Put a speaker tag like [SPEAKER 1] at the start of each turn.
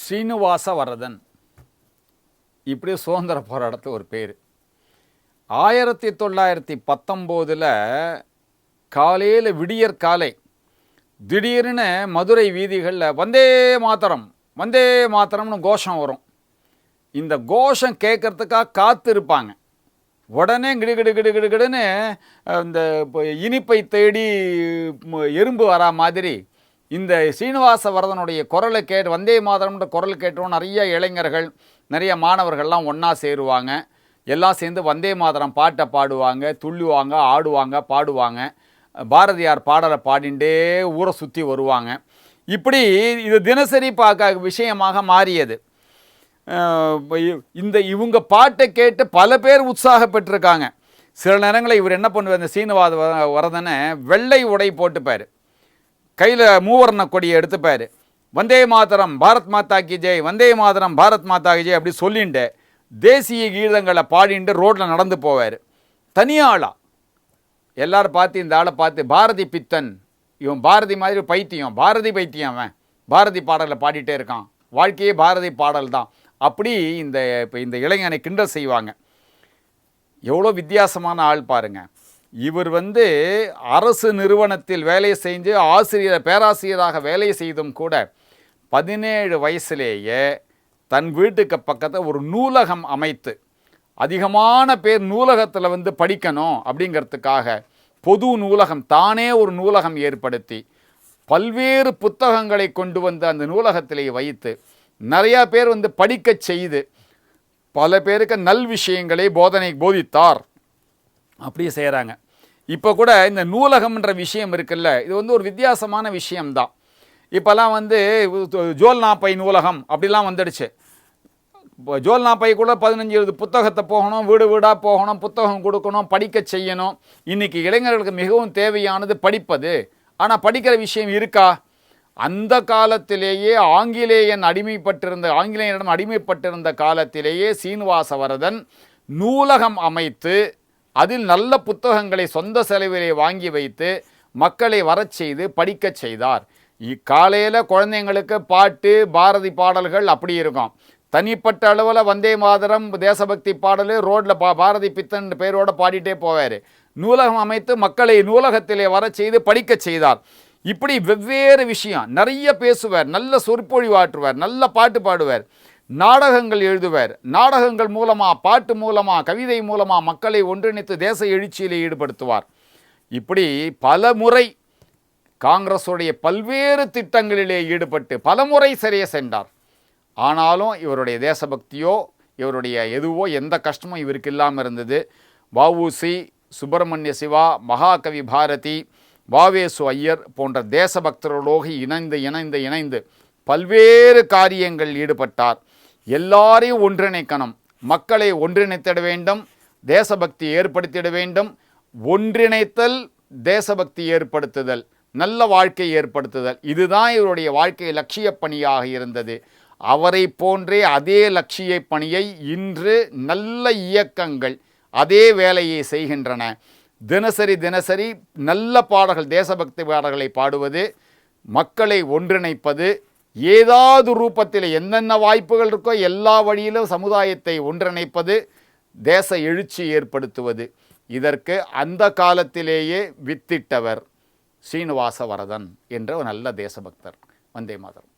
[SPEAKER 1] ஸ்ரீனிவாச வரதன். இப்படி சுதந்திர போராட்டத்தில் ஒரு பேர். ஆயிரத்தி தொள்ளாயிரத்தி பத்தொம்போதில் காலையில் விடியற் காலை திடீர்னு மதுரை வீதிகளில் வந்தே மாத்தரம் வந்தே மாத்தரம்னு கோஷம் வரும். இந்த கோஷம் கேட்குறதுக்காக காத்திருப்பாங்க உடனே கிடுகிடு கிடு இந்த இனிப்பை தேடி எறும்பு வரா மாதிரி இந்த சீனிவாச வரதனுடைய குரலை கேட்டு வந்தே மாதரம்ன்ற குரல் கேட்டோம் நிறைய இளைஞர்கள் நிறைய மாணவர்கள்லாம் ஒன்றா சேருவாங்க. எல்லாம் சேர்ந்து வந்தே மாதரம் பாட்டை பாடுவாங்க துள்ளுவாங்க ஆடுவாங்க பாடுவாங்க. பாரதியார் பாடலை பாடிண்டே ஊரை சுற்றி வருவாங்க. இப்படி இது தினசரி பார்க்க விஷயமாக மாறியது. இந்த இவங்க பாட்டை கேட்டு பல பேர் உற்சாகப்பட்டிருக்காங்க. சில நேரங்களில் இவர் என்ன பண்ணுவார் இந்த சீனிவாத வ- வரதனை வெள்ளை உடை போட்டுப்பார். கையில் மூவர்ண கொடியை எடுத்துப்பார். வந்தே மாதரம் பாரத் மாதா கி ஜெய் வந்தே மாதரம் பாரத் மாதா கி ஜெய் அப்படி சொல்லிட்டு தேசிய கீதங்களை பாடிட்டு ரோட்டில் நடந்து போவார். தனியாளா? எல்லாரும் பார்த்து இந்த ஆளை பார்த்து பாரதி பித்தன் இவன் பாரதி மாதிரி பைத்தியம் பாரதி பைத்தியம் அவன். பாரதி பாடலை பாடிட்டே இருக்கான். வாழ்க்கையே பாரதி பாடல் தான். அப்படி இந்த இப்போ இந்த இளைஞனை கிண்டல் செய்வாங்க. எவ்வளோ வித்தியாசமான ஆள் பாருங்கள் இவர் வந்து அரசு நிறுவனத்தில் வேலை செஞ்சு ஆசிரியர் பேராசிரியராக வேலை செய்தும் கூட பதினேழு வயசுலேயே தன் வீட்டுக்கு பக்கத்தில் ஒரு நூலகம் அமைத்து அதிகமான பேர் நூலகத்தில் வந்து படிக்கணும் அப்படிங்கிறதுக்காக பொது நூலகம் தானே ஒரு நூலகம் ஏற்படுத்தி பல்வேறு புத்தகங்களை கொண்டு வந்து அந்த நூலகத்திலே வைத்து நிறையா பேர் வந்து படிக்கச் செய்து பல பேருக்கு நல் விஷயங்களை போதனை போதித்தார். அப்படி செய்கிறாங்க இப்போ கூட இந்த நூலகம்ன்ற விஷயம் இருக்குல்ல இது வந்து ஒரு வித்தியாசமான விஷயம்தான். இப்போல்லாம் வந்து ஜோல்நாப்பை நூலகம் அப்படிலாம் வந்துடுச்சு. இப்போ ஜோல்நாப்பை கூட பதினஞ்சு இருபது புத்தகத்தை போகணும் வீடு வீடாக போகணும் புத்தகம் கொடுக்கணும் படிக்க செய்யணும். இன்னைக்கு இளைஞர்களுக்கு மிகவும் தேவையானது படிப்பது. ஆனால் படிக்கிற விஷயம் இருக்கா? அந்த காலத்திலேயே ஆங்கிலேயன் அடிமைப்பட்டிருந்த ஆங்கிலேயனிடம் அடிமைப்பட்டிருந்த காலத்திலேயே சீனிவாசவரதன் நூலகம் அமைத்து அதில் நல்ல புத்தகங்களை சொந்த செலவிலே வாங்கி வைத்து மக்களை வரச் செய்து படிக்கச் செய்தார். இக்காலையில் குழந்தைங்களுக்கு பாட்டு பாரதி பாடல்கள் அப்படி இருக்கும். தனிப்பட்ட அளவில் வந்தே மாதரம் தேசபக்தி பாடல் ரோட்டில் பா பாரதி பித்தன் பேரோட பாடிட்டே போவார். நூலகம் அமைத்து மக்களை நூலகத்திலே வரச் செய்து படிக்கச் செய்தார். இப்படி வெவ்வேறு விஷயம். நிறைய பேசுவார் நல்ல சொற்பொழிவாற்றுவார் நல்ல பாட்டு பாடுவார். நாடகங்கள் எழுதுவார். நாடகங்கள் மூலமாக பாட்டு மூலமாக கவிதை மூலமாக மக்களை ஒன்றிணைத்து தேச எழுச்சியிலே ஈடுபடுத்துவார். இப்படி பல முறை காங்கிரஸுடைய பல்வேறு திட்டங்களிலே ஈடுபட்டு பலமுறை சிறைய சென்றார். ஆனாலும் இவருடைய தேசபக்தியோ இவருடைய எதுவோ எந்த கஷ்டமும் இவருக்கு இல்லாமல் இருந்தது. வஉசி சுப்பிரமணிய சிவா மகாகவி பாரதி வாவேசு ஐயர் போன்ற தேசபக்தர்களோடு இணைந்து இணைந்து இணைந்து பல்வேறு காரியங்கள் ஈடுபட்டார். எல்லாரையும் ஒன்றிணைக்கணும். மக்களை ஒன்றிணைத்திட வேண்டும். தேசபக்தி ஏற்படுத்திட வேண்டும். ஒன்றிணைத்தல் தேசபக்தி ஏற்படுத்துதல் நல்ல வாழ்க்கை ஏற்படுத்துதல். இதுதான் இவருடைய வாழ்க்கை லட்சிய பணியாக இருந்தது. அவரை போன்றே அதே லட்சிய பணியை இன்று நல்ல இயக்கங்கள் அதே வேலையை செய்கின்றன. தினசரி தினசரி நல்ல பாடல்கள் தேசபக்தி பாடல்களை பாடுவது மக்களை ஒன்றிணைப்பது ஏதாவது ரூபத்தில் என்னென்ன வாய்ப்புகள் இருக்கோ எல்லா வழியிலும் சமுதாயத்தை ஒன்றிணைப்பது தேச எழுச்சி ஏற்படுத்துவது. இதற்கு அந்த காலத்திலேயே வித்திட்டவர் சீனிவாச வரதன் என்ற ஒரு நல்ல தேசபக்தர். வந்தே மாதரம்.